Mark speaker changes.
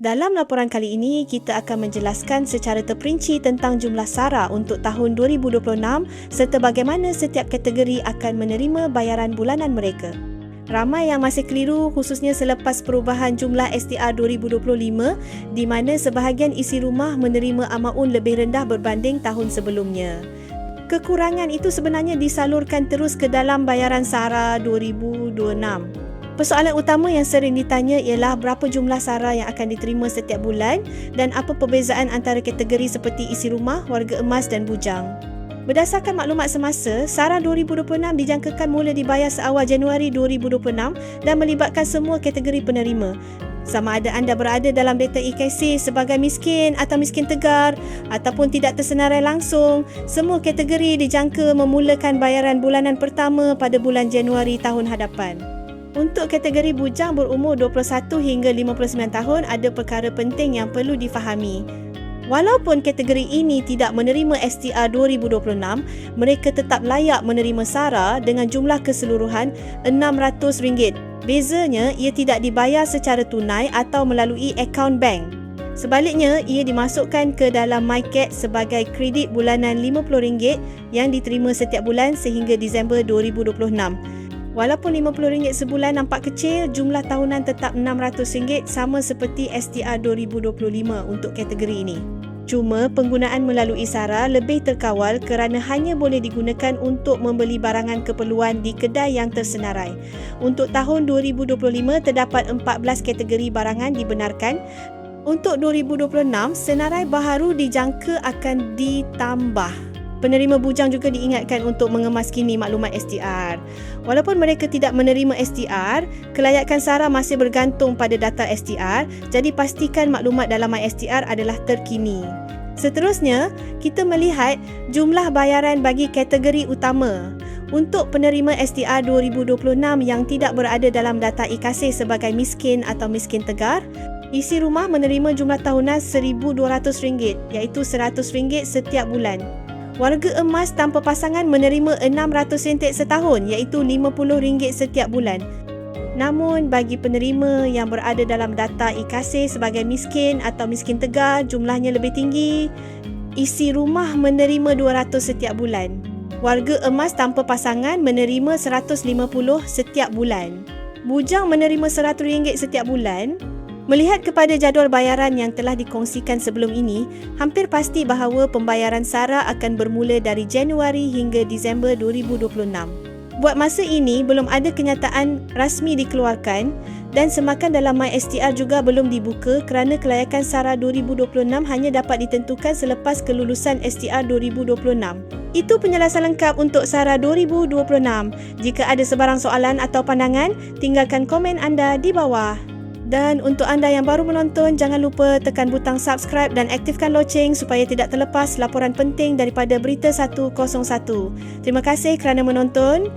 Speaker 1: Dalam laporan kali ini, kita akan menjelaskan secara terperinci tentang jumlah SARA untuk tahun 2026 serta bagaimana setiap kategori akan menerima bayaran bulanan mereka. Ramai yang masih keliru khususnya selepas perubahan jumlah STR 2025 di mana sebahagian isi rumah menerima amaun lebih rendah berbanding tahun sebelumnya. Kekurangan itu sebenarnya disalurkan terus ke dalam bayaran SARA 2026. Persoalan utama yang sering ditanya ialah berapa jumlah SARA yang akan diterima setiap bulan dan apa perbezaan antara kategori seperti isi rumah, warga emas dan bujang. Berdasarkan maklumat semasa, SARA 2026 dijangkakan mula dibayar seawal Januari 2026 dan melibatkan semua kategori penerima. Sama ada anda berada dalam data EKC sebagai miskin atau miskin tegar ataupun tidak tersenarai langsung, semua kategori dijangka memulakan bayaran bulanan pertama pada bulan Januari tahun hadapan. Untuk kategori bujang berumur 21 hingga 59 tahun ada perkara penting yang perlu difahami. Walaupun kategori ini tidak menerima STR 2026, mereka tetap layak menerima SARA dengan jumlah keseluruhan RM600. Bezanya, ia tidak dibayar secara tunai atau melalui akaun bank. Sebaliknya, ia dimasukkan ke dalam MyCat sebagai kredit bulanan RM50 yang diterima setiap bulan sehingga Disember 2026. Walaupun RM50 sebulan nampak kecil, jumlah tahunan tetap RM600 sama seperti STR 2025 untuk kategori ini. Cuma penggunaan melalui SARA lebih terkawal kerana hanya boleh digunakan untuk membeli barangan keperluan di kedai yang tersenarai. Untuk tahun 2025 terdapat 14 kategori barangan dibenarkan. Untuk 2026, senarai baharu dijangka akan ditambah. Penerima bujang juga diingatkan untuk mengemas kini maklumat STR. Walaupun mereka tidak menerima STR, kelayakan SARA masih bergantung pada data STR, jadi pastikan maklumat dalam MySTR adalah terkini. Seterusnya, kita melihat jumlah bayaran bagi kategori utama. Untuk penerima STR 2026 yang tidak berada dalam data IKASI sebagai miskin atau miskin tegar, isi rumah menerima jumlah tahunan RM1,200 iaitu RM100 setiap bulan. Warga emas tanpa pasangan menerima RM600 setahun iaitu RM50 setiap bulan. Namun bagi penerima yang berada dalam data IKASI sebagai miskin atau miskin tegar jumlahnya lebih tinggi, isi rumah menerima RM200 setiap bulan. Warga emas tanpa pasangan menerima RM150 setiap bulan. Bujang menerima RM100 setiap bulan Melihat kepada jadual bayaran yang telah dikongsikan sebelum ini, hampir pasti bahawa pembayaran SARA akan bermula dari Januari hingga Disember 2026. Buat masa ini, belum ada kenyataan rasmi dikeluarkan dan semakan dalam MySTR juga belum dibuka kerana kelayakan SARA 2026 hanya dapat ditentukan selepas kelulusan STR 2026. Itu penjelasan lengkap untuk SARA 2026. Jika ada sebarang soalan atau pandangan, tinggalkan komen anda di bawah. Dan untuk anda yang baru menonton, jangan lupa tekan butang subscribe dan aktifkan loceng supaya tidak terlepas laporan penting daripada Berita 101. Terima kasih kerana menonton.